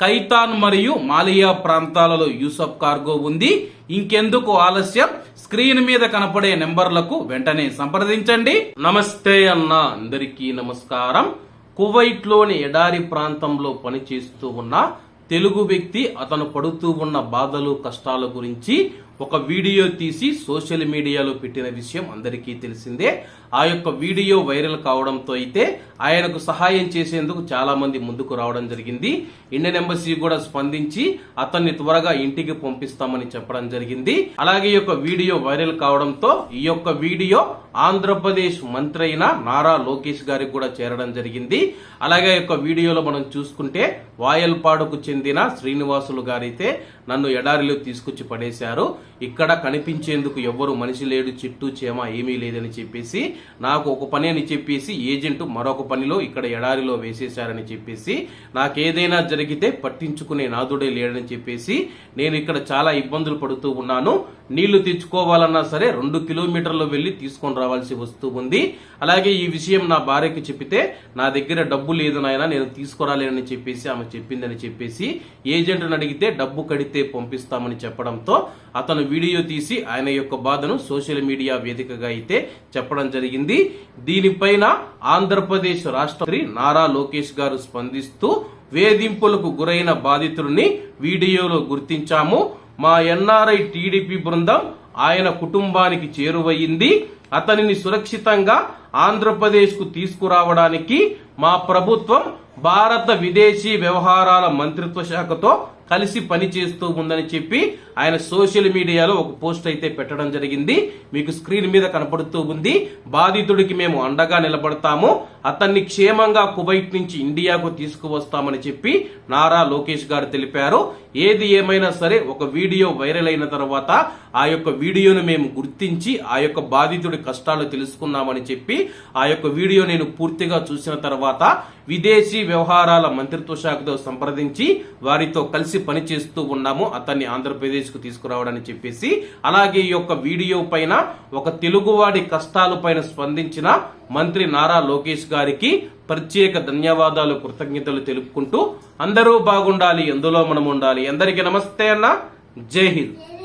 కైతాన్ మరియు మాలియా ప్రాంతాలలో యూసఫ్ కార్గో ఉంది. ఇంకెందుకు ఆలస్యం? స్క్రీన్ మీద కనపడే నెంబర్లకు వెంటనే సంప్రదించండి. నమస్తే అన్న అందరికీ నమస్కారం. కువైట్లోని ఎడారి ప్రాంతంలో పనిచేస్తూ ఉన్న తెలుగు వ్యక్తి అతను పడుతూ ఉన్న బాధలు కష్టాల గురించి ఒక వీడియో తీసి సోషల్ మీడియాలో పెట్టిన విషయం అందరికీ తెలిసిందే. ఆ యొక్క వీడియో వైరల్ కావడంతో అయితే ఆయనకు సహాయం చేసేందుకు చాలా మంది ముందుకు రావడం జరిగింది. ఇండియన్ ఎంబసీ కూడా స్పందించి అతన్ని త్వరగా ఇంటికి పంపిస్తామని చెప్పడం జరిగింది. అలాగే ఈ యొక్క వీడియో వైరల్ కావడంతో ఈ యొక్క వీడియో ఆంధ్రప్రదేశ్ మంత్రి అయిన నారా లోకేష్ గారికి కూడా చేరడం జరిగింది. అలాగే ఈ యొక్క వీడియోలో మనం చూసుకుంటే వాయల్పాడుకు చెందిన శ్రీనివాసులు గారైతే నన్ను ఎడారిలో తీసుకొచ్చి పడేశారు. ఇక్కడ కనిపించేందుకు ఎవ్వరు మనిషి లేడు చిట్టు చేమ ఏమీ లేదని చెప్పేసి నాకు ఒక పని అని చెప్పేసి ఏజెంట్ మరొక పనిలో ఇక్కడ ఎడారిలో వేసేశారని చెప్పేసి నాకేదైనా జరిగితే పట్టించుకునే నాదుడే లేడని చెప్పేసి నేను ఇక్కడ చాలా ఇబ్బందులు పడుతూ ఉన్నాను. నీళ్ళు తెచ్చుకోవాలన్నా సరే రెండు కిలోమీటర్లు వెళ్ళి తీసుకొని రావాల్సి వస్తూ ఉంది. అలాగే ఈ విషయం నా భార్యకి చెప్పితే నా దగ్గర డబ్బు లేదు నాయన నేను తీసుకురాలేనని చెప్పేసి ఆమె చెప్పిందని చెప్పేసి ఏజెంట్ని అడిగితే డబ్బు కడితే పంపిస్తామని చెప్పడంతో అతను వీడియో తీసి ఆయన యొక్క బాధను సోషల్ మీడియా వేదికగా అయితే చెప్పడం జరిగింది. దీనిపైన ఆంధ్రప్రదేశ్ రాష్ట్రపతి నారా లోకేష్ గారు స్పందిస్తూ వేధింపులకు గురైన బాధితుడిని వీడియోలో గుర్తించాము. మా ఎన్ఆర్ఐ టీడీపీ బృందం ఆయన కుటుంబానికి చేరువయ్యింది. అతనిని సురక్షితంగా ఆంధ్రప్రదేశ్కు తీసుకురావడానికి మా ప్రభుత్వం భారత విదేశీ వ్యవహారాల మంత్రిత్వ శాఖతో కలిసి పనిచేస్తూ ఉందని చెప్పి ఆయన సోషల్ మీడియాలో ఒక పోస్ట్ అయితే పెట్టడం జరిగింది. మీకు స్క్రీన్ మీద కనపడుతూ ఉంది. బాధితుడికి మేము అండగా నిలబడతాము. అతన్ని క్షేమంగా కువైట్ నుంచి ఇండియాకు తీసుకువస్తామని చెప్పి నారా లోకేష్ గారు తెలిపారు. ఏది ఏమైనా సరే ఒక వీడియో వైరల్ అయిన తర్వాత ఆ యొక్క వీడియోను మేము గుర్తించి ఆ యొక్క బాధితుడి కష్టాలు తెలుసుకున్నామని చెప్పి ఆ యొక్క వీడియో నేను పూర్తిగా చూసిన తర్వాత విదేశీ వ్యవహారాల మంత్రిత్వ శాఖతో సంప్రదించి వారితో కలిసి పనిచేస్తూ ఉన్నాము. అతన్ని ఆంధ్రప్రదేశ్కు తీసుకురావడని చెప్పేసి అలాగే ఈ యొక్క వీడియో పైన ఒక తెలుగువాడి కష్టాల పైన స్పందించిన మంత్రి నారా లోకేష్ గారికి ప్రత్యేక ధన్యవాదాలు కృతజ్ఞతలు తెలుపుకుంటూ అందరూ బాగుండాలి ఎందులో మనం ఉండాలి. అందరికీ నమస్తే అన్న. జై హింద్.